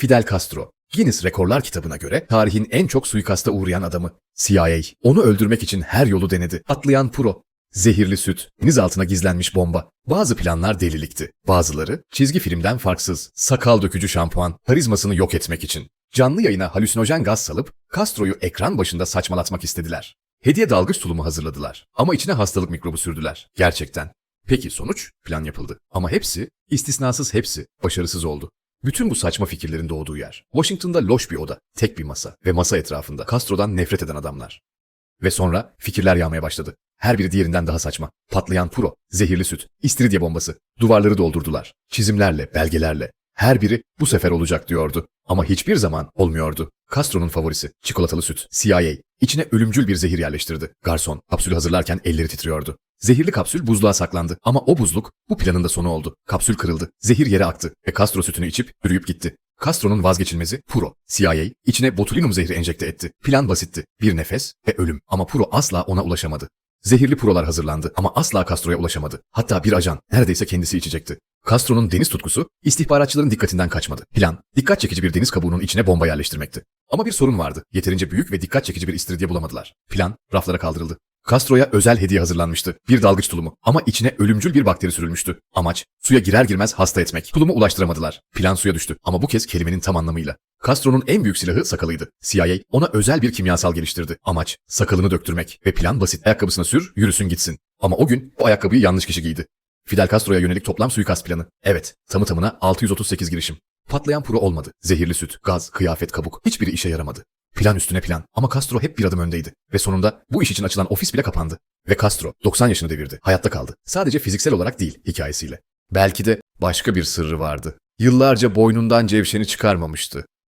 Fidel Castro, Guinness Rekorlar kitabına göre tarihin en çok suikasta uğrayan adamı. CIA, onu öldürmek için her yolu denedi. Atlayan Puro, zehirli süt, deniz altına gizlenmiş bomba. Bazı planlar delilikti. Bazıları çizgi filmden farksız, sakal dökücü şampuan, karizmasını yok etmek için. Canlı yayına halüsinojen gaz salıp Castro'yu ekran başında saçmalatmak istediler. Hediye dalgıç tulumu hazırladılar ama içine hastalık mikrobu sürdüler. Gerçekten. Peki sonuç? Plan yapıldı. Ama hepsi, istisnasız hepsi, başarısız oldu. Bütün bu saçma fikirlerin doğduğu yer. Washington'da loş bir oda, tek bir masa ve masa etrafında Castro'dan nefret eden adamlar. Ve sonra fikirler yağmaya başladı. Her biri diğerinden daha saçma. Patlayan puro, zehirli süt, istiridye bombası. Duvarları doldurdular. Çizimlerle, belgelerle. Her biri bu sefer olacak diyordu. Ama hiçbir zaman olmuyordu. Castro'nun favorisi, çikolatalı süt, CIA. İçine ölümcül bir zehir yerleştirdi. Garson, kapsülü hazırlarken elleri titriyordu. Zehirli kapsül buzluğa saklandı ama o buzluk bu planın da sonu oldu. Kapsül kırıldı, zehir yere aktı ve Castro sütünü içip yürüyüp gitti. Castro'nun vazgeçilmezi Puro. CIA içine botulinum zehri enjekte etti. Plan basitti. Bir nefes ve ölüm. Ama Puro asla ona ulaşamadı. Zehirli purolar hazırlandı ama asla Castro'ya ulaşamadı. Hatta bir ajan neredeyse kendisi içecekti. Castro'nun deniz tutkusu istihbaratçıların dikkatinden kaçmadı. Plan, dikkat çekici bir deniz kabuğunun içine bomba yerleştirmekti. Ama bir sorun vardı. Yeterince büyük ve dikkat çekici bir istiridye bulamadılar. Plan, raflara kaldırıldı. Castro'ya özel hediye hazırlanmıştı. Bir dalgıç tulumu ama içine ölümcül bir bakteri sürülmüştü. Amaç suya girer girmez hasta etmek. Tulumu ulaştıramadılar. Plan suya düştü ama bu kez kelimenin tam anlamıyla. Castro'nun en büyük silahı sakalıydı. CIA ona özel bir kimyasal geliştirdi. Amaç sakalını döktürmek ve plan basit. Ayakkabısına sür, yürüsün gitsin. Ama o gün o ayakkabıyı yanlış kişi giydi. Fidel Castro'ya yönelik toplam suikast planı. Evet, tamı tamına 638 girişim. Patlayan puro olmadı. Zehirli süt, gaz, kıyafet, kabuk hiçbiri işe yaramadı. Plan üstüne plan ama Castro hep bir adım öndeydi. Ve sonunda bu iş için açılan ofis bile kapandı. Ve Castro 90 yaşını devirdi. Hayatta kaldı. Sadece fiziksel olarak değil hikayesiyle. Belki de başka bir sırrı vardı. Yıllarca boynundan cevşeni çıkarmamıştı.